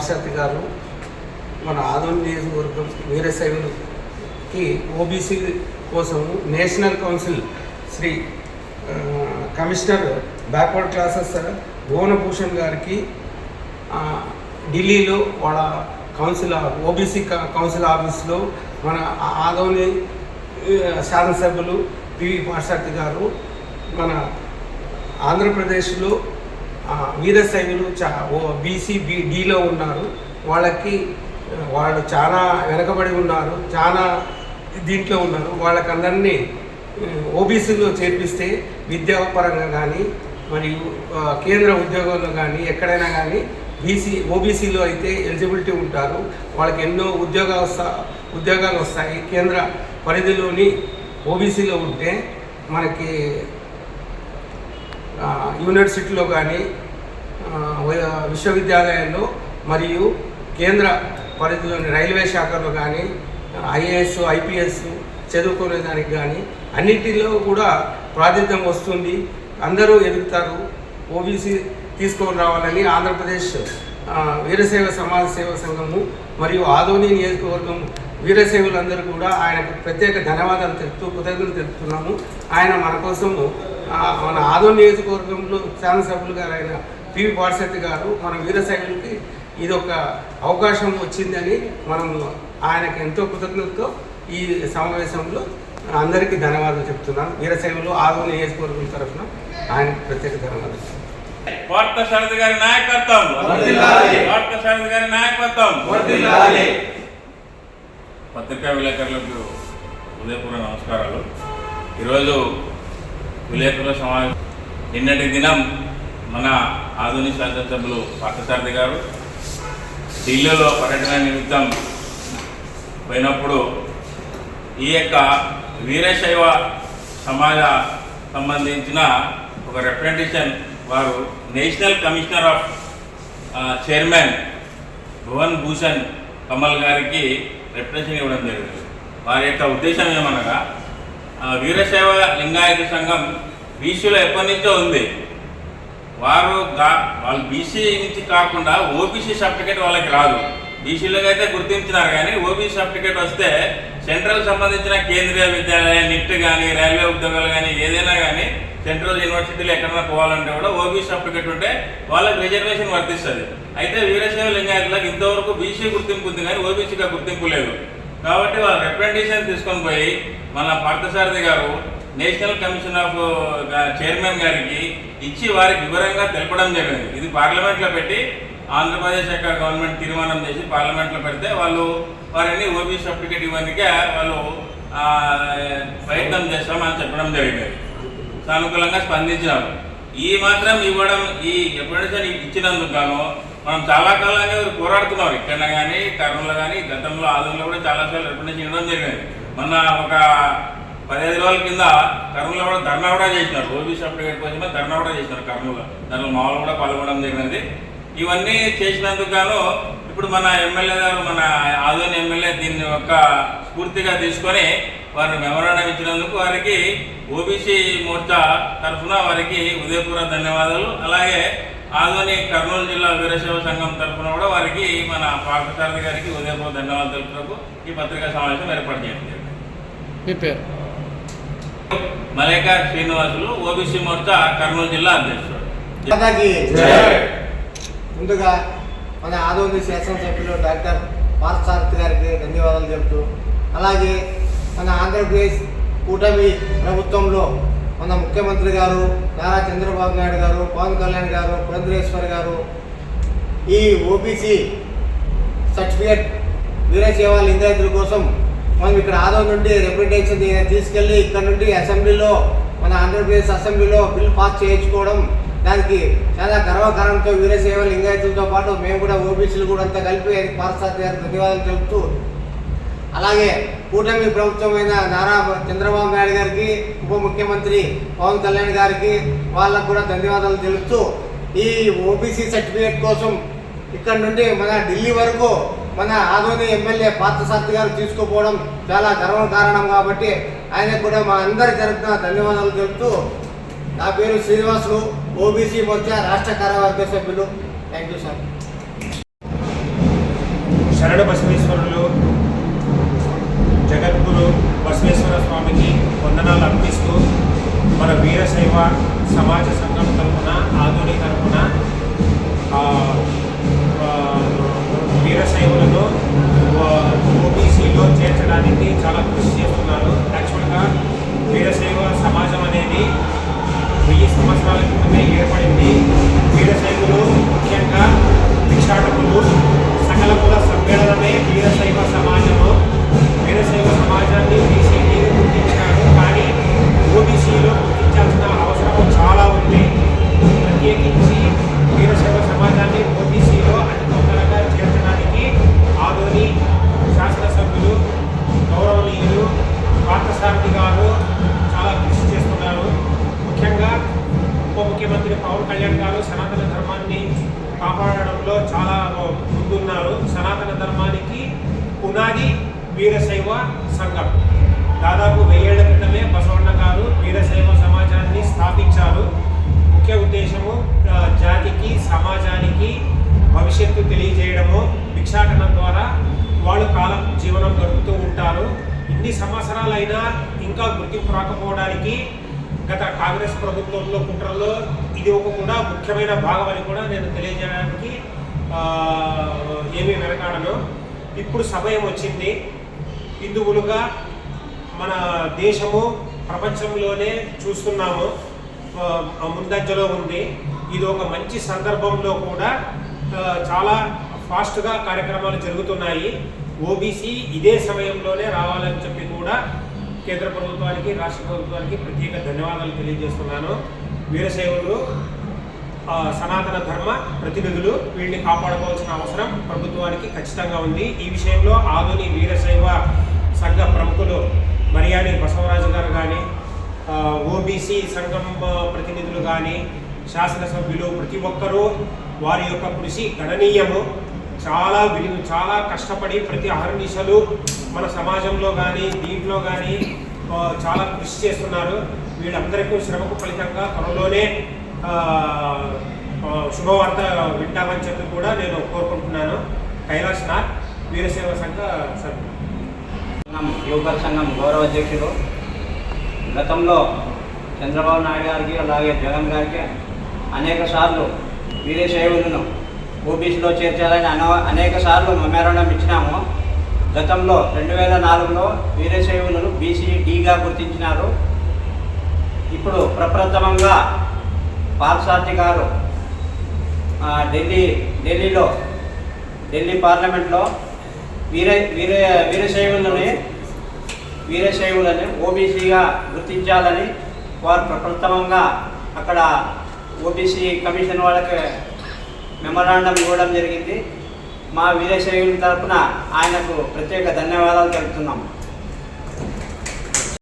పార్షార్థి గారు మన ఆదోని నియోజకవర్గం వీరశైవులకి ఓబీసీ కోసం national council Shri commissioner backward classes Bhuvanabhushan గారికి ఢిల్లీలో వాళ్ళ కౌన్సిల్ ఓబీసీ కౌన్సిల్ ఆఫీస్లో మన ఆదోని శాసనసభ్యులు పివి పార్సార్థి గారు మన ఆంధ్రప్రదేశ్లో ఆ, వీరశైవులు చా ఓ బీసీ డీలో ఉన్నారు. వాళ్ళకి వాళ్ళు చాలా వెనకబడి ఉన్నారు. చాలా దీంట్లో ఉన్నారు. వాళ్ళకందరినీ ఓబీసీలో చేర్పిస్తే విద్యాపరంగా కానీ మరియు కేంద్ర ఉద్యోగాల్లో కానీ ఎక్కడైనా కానీ బీసీ ఓబీసీలో అయితే ఎలిజిబిలిటీ ఉంటారు. వాళ్ళకి ఎన్నో ఉద్యోగ ఉద్యోగాలు వస్తాయి. కేంద్ర పరిధిలోని ఓబీసీలో ఉంటే మనకి యూనివర్సిటీలో కానీ విశ్వవిద్యాలయంలో విశ్వవిద్యాలయాల్లో మరియు కేంద్ర పరిధిలోని రైల్వే శాఖలో కానీ ఐఏఎస్ ఐపీఎస్ చదువుకునే దానికి కానీ అన్నిటిలో కూడా ప్రాతినిధ్యం వస్తుంది. అందరూ ఎదుగుతారు. ఓబీసీ తీసుకొని రావాలని ఆంధ్రప్రదేశ్ వీరసేవ సమాజ సేవ సంఘము మరియు ఆదోని నియోజకవర్గం వీరసేవులందరూ కూడా ఆయనకు ప్రత్యేక ధన్యవాదాలు తెలుపుతూ కృతజ్ఞతలు తెలుపుతున్నాము. ఆయన మన కోసము మన ఆదోని నియోజకవర్గంలో శాసనసభ్యులు గారు ఆయన పివి పార్సతి గారు మన వీరశైవులకి ఇది ఒక అవకాశం వచ్చిందని మనం ఆయనకు ఎంతో కృతజ్ఞతతో ఈ సమావేశంలో అందరికీ ధన్యవాదాలు చెప్తున్నాను. వీరశైవులు ఆదోని నియోజకవర్గం తరఫున ఆయనకు ప్రత్యేక ధన్యవాదాలు. కోట్ల శరద్ గారి నాయకత్వం. వర్ధిల్లాలి. కోట్ల శరద్ గారి నాయకత్వం. వర్ధిల్లాలి. పత్రికా విలేకరులకు ఉదయపూర్వ నమస్కారాలు. ఈరోజు విలేకరుల సమావేశం. నిన్నటి దినం మన ఆధునిక శాసనసభ్యులు పార్థసారథి గారు ఢిల్లీలో పర్యటన నిమిత్తం పోయినప్పుడు ఈ యొక్క వీరశైవ సమాజ సంబంధించిన ఒక రిప్రజెంటేషన్ వారు national commissioner of chairman Bhuvan Bhushan Kamal గారికి రిప్రజెంటేషన్ ఇవ్వడం జరిగింది. వారి యొక్క ఉద్దేశం ఏమనగా వీరశైవ లింగాయత సంఘం బీసీలో ఎప్పటి నుంచో ఉంది. వారు వాళ్ళు బీసీ నుంచి కాకుండా ఓబీసీ సర్టిఫికేట్ వాళ్ళకి రాదు. బీసీలకు అయితే గుర్తించినారు కానీ ఓబీసీ సర్టిఫికేట్ వస్తే సెంట్రల్ సంబంధించిన కేంద్రీయ విద్యాలయ నిట్ కానీ రైల్వే ఉద్యోగాలు కానీ ఏదైనా కానీ సెంట్రల్ యూనివర్సిటీలో ఎక్కడైనా పోవాలంటే కూడా ఓబీసీ సర్టిఫికేట్ ఉంటే వాళ్ళకి రిజర్వేషన్ వర్తిస్తుంది. అయితే వీరశైవ లింగాయతులకు ఇంతవరకు బీసీ గుర్తింపు ఉంది కానీ ఓబీసీగా గుర్తింపు లేదు. కాబట్టి వాళ్ళ రిప్రజెంటేషన్ తీసుకొని పోయి మన పార్థసారథి గారు నేషనల్ కమిషన్ ఆఫ్ చైర్మన్ గారికి ఇచ్చి వారికి వివరంగా తెలపడం జరిగింది. ఇది పార్లమెంట్లో పెట్టి ఆంధ్రప్రదేశ్ యొక్క గవర్నమెంట్ తీర్మానం చేసి పార్లమెంట్లో పెడితే వాళ్ళు వారిని ఓబీ సర్టిఫికేట్ ఇవ్వడానికి వాళ్ళు ప్రయత్నం చేస్తామని చెప్పడం జరిగింది. సానుకూలంగా స్పందించినారు. ఈ మాత్రం ఇవ్వడం ఈ ఎప్పుడైతే ఇచ్చినందుకు గాను మనం చాలా కాలంగా పోరాడుతున్నాం. ఇక్కడ కానీ కర్నూలు కానీ గతంలో ఆదంలో కూడా చాలాసార్లు రిప్రజెంట్ చేయడం జరిగింది. మొన్న ఒక పదిహేను రోజుల కింద కర్నూలు కూడా ధర్నా కూడా చేసినారు. ఓబీ సర్టిఫికేట్ కోసం ధర్నా కూడా చేసినారు కర్నూలు దానిలో మామూలు కూడా పాల్గొనడం జరిగినది. ఇవన్నీ చేసినందుకు గాను ఇప్పుడు మన ఎమ్మెల్యే గారు మన ఆదోని ఎమ్మెల్యే దీన్ని ఒక స్ఫూర్తిగా తీసుకొని వారిని మెమరాండం ఇచ్చినందుకు వారికి ఓబీసీ మోర్చా తరఫున వారికి ఉదయపూర్వ ధన్యవాదాలు. అలాగే ఆదోని కర్నూలు జిల్లా వీరశైవ సంఘం తరఫున కూడా వారికి మన పార్థసారథి గారికి ఉదయపూర్వ ధన్యవాదాలు తెలుపుటకు ఈ పత్రికా సమావేశం ఏర్పాటు చేయడం జరిగింది. మీ పేరు? మలేకా శ్రీనివాసులు ఓబీసీ మోర్చా కర్నూలు జిల్లా అధ్యక్షుడు. ముందుగా మన ఆదోని శాసనసభ్యులు డాక్టర్ పార్థసారథి గారికి ధన్యవాదాలు చెబుతూ అలాగే మన ఆంధ్రప్రదేశ్ కూటమి ప్రభుత్వంలో మన ముఖ్యమంత్రి గారు నారా చంద్రబాబు నాయుడు గారు పవన్ కళ్యాణ్ గారు పురంధరేశ్వర్ గారు ఈ ఓబీసీ సర్టిఫికేట్ వీరసేవ లింగాయతుల కోసం మనం ఇక్కడ ఆదోని నుండి రిప్రజెంటేషన్ తీసుకెళ్ళి ఇక్కడ నుండి అసెంబ్లీలో మన ఆంధ్రప్రదేశ్ అసెంబ్లీలో బిల్ పాస్ చేయించుకోవడం దానికి చాలా గర్వకారణంతో వీరసేవ లింగాయతులతో పాటు మేము కూడా ఓబీసీలు కూడా అంతా కలిపి అది గారు ధన్యవాదాలు తెలుపుతూ అలాగే కూటమి ప్రభుత్వమైన నారా చంద్రబాబు నాయుడు గారికి ఉప ముఖ్యమంత్రి పవన్ కళ్యాణ్ గారికి వాళ్ళకు కూడా ధన్యవాదాలు తెలుపుతూ ఈ ఓబీసీ సర్టిఫికేట్ కోసం ఇక్కడ నుండి మన ఢిల్లీ వరకు మన ఆదోని ఎమ్మెల్యే పార్థసారథి గారు తీసుకుపోవడం చాలా గర్వం కారణం కాబట్టి ఆయనకు కూడా మా అందరి తరఫున ధన్యవాదాలు తెలుపుతూ నా పేరు శ్రీనివాసులు ఓబీసీ మోర్చా రాష్ట్ర కార్యవర్గ సభ్యులు. థ్యాంక్ యూ సార్ శరణ బసవేశ్వరులు జగద్గురు బసవేశ్వర స్వామికి వందనాలు అర్పిస్తూ మన వీరశైవ సమాజ సంఘం తరఫున ఆధునిక తరఫున వీరశైవులను ఓబీసీలో చేర్చడానికి చాలా కృషి చేస్తున్నారు. యాక్చువల్గా వీరశైవ సమాజం అనేది వెయ్యి సంవత్సరాల క్రితమే ఏర్పడింది. వీరశైవులు ముఖ్యంగా భిక్షాటకులు సకల కుల సమ్మేళనమే వీరశైవ సమాజము. వీరశైవ సమాజాన్ని బీసీని గుర్తించారు కానీ ఓబీసీలో గుర్తించాల్సిన అవసరం చాలా ఉంది. ప్రత్యేకించి వీరశైవ సమాజాన్ని ఓబీసీలో అతి తొందరగా చేర్చడానికి ఆదోని శాసనసభ్యులు గౌరవనీయులు పార్థసారథి గారు చాలా కృషి చేస్తున్నారు. ముఖ్యంగా ఉప ముఖ్యమంత్రి పవన్ కళ్యాణ్ గారు సనాతన ధర్మాన్ని కాపాడడంలో చాలా ముందున్నారు. సనాతన ధర్మానికి పునాది వీరశైవ సంఘం. దాదాపు వెయ్యేళ్ళ క్రితమే బసవన్న గారు వీరశైవ సమాజాన్ని స్థాపించారు. ముఖ్య ఉద్దేశము జాతికి సమాజానికి భవిష్యత్తు తెలియజేయడము భిక్షాటనం ద్వారా వాళ్ళు కాలం జీవనం గడుపుతూ ఉంటారు. ఇన్ని సంవత్సరాలైనా ఇంకా గుర్తింపు రాకపోవడానికి గత కాంగ్రెస్ ప్రభుత్వంలో కుట్రల్లో ఇది ఒక కూడా ముఖ్యమైన భాగం అని కూడా నేను తెలియజేయడానికి ఏమీ వెనకాడను. ఇప్పుడు సమయం వచ్చింది. హిందువులుగా మన దేశము ప్రపంచంలోనే చూస్తున్నాము. ముందంజలో ఉంది. ఇది ఒక మంచి సందర్భంలో కూడా చాలా ఫాస్ట్గా కార్యక్రమాలు జరుగుతున్నాయి. ఓబీసీ ఇదే సమయంలోనే రావాలని చెప్పి కూడా కేంద్ర ప్రభుత్వానికి రాష్ట్ర ప్రభుత్వానికి ప్రత్యేక ధన్యవాదాలు తెలియజేస్తున్నాను. వీరశైవులు సనాతన ధర్మ ప్రతినిధులు వీళ్ళని కాపాడుకోవాల్సిన అవసరం ప్రభుత్వానికి ఖచ్చితంగా ఉంది. ఈ విషయంలో ఆధుని వీరశైవ సంఘ ప్రముఖులు మర్యాది బసవరాజు గారు కానీ ఓబీసీ సంఘం ప్రతినిధులు కానీ శాసనసభ్యులు ప్రతి ఒక్కరూ వారి యొక్క కృషి గణనీయము. చాలా విలువ చాలా కష్టపడి ప్రతి అహర్నిశలు మన సమాజంలో కానీ దీంట్లో కానీ చాలా కృషి చేస్తున్నారు. వీళ్ళందరికీ శ్రమకు ఫలితంగా త్వరలోనే శుభవార్త వింటామని చెప్పి కూడా నేను కోరుకుంటున్నాను. కైలాష్ నాథ్ వీరసేవ సంఘ సభ్యులు. సంఘం యువక సంఘం గౌరవ అధ్యక్షుడు గతంలో చంద్రబాబు నాయుడు గారికి అలాగే జగన్ గారికి అనేక సార్లు వీరశైవులను ఓబీసీలో చేర్చాలని అనే అనేక సార్లు మెమోరాండం ఇచ్చినాము. గతంలో రెండు వేల నాలుగులో వీరశైవులను బీసీ డిగా గుర్తించినారు. ఇప్పుడు ప్రప్రథమంగా పార్సార్థి గారు ఢిల్లీ ఢిల్లీలో ఢిల్లీ పార్లమెంట్లో వీర వీర వీరశైవులని వీరశైవులని ఓబీసీగా గుర్తించాలని వారు ప్రప్రథమంగా అక్కడ ఓబీసీ కమిషన్ వాళ్ళకి మెమరాండం ఇవ్వడం జరిగింది. మా వీరశైవుల తరఫున ఆయనకు ప్రత్యేక ధన్యవాదాలు తెలుపుతున్నాము.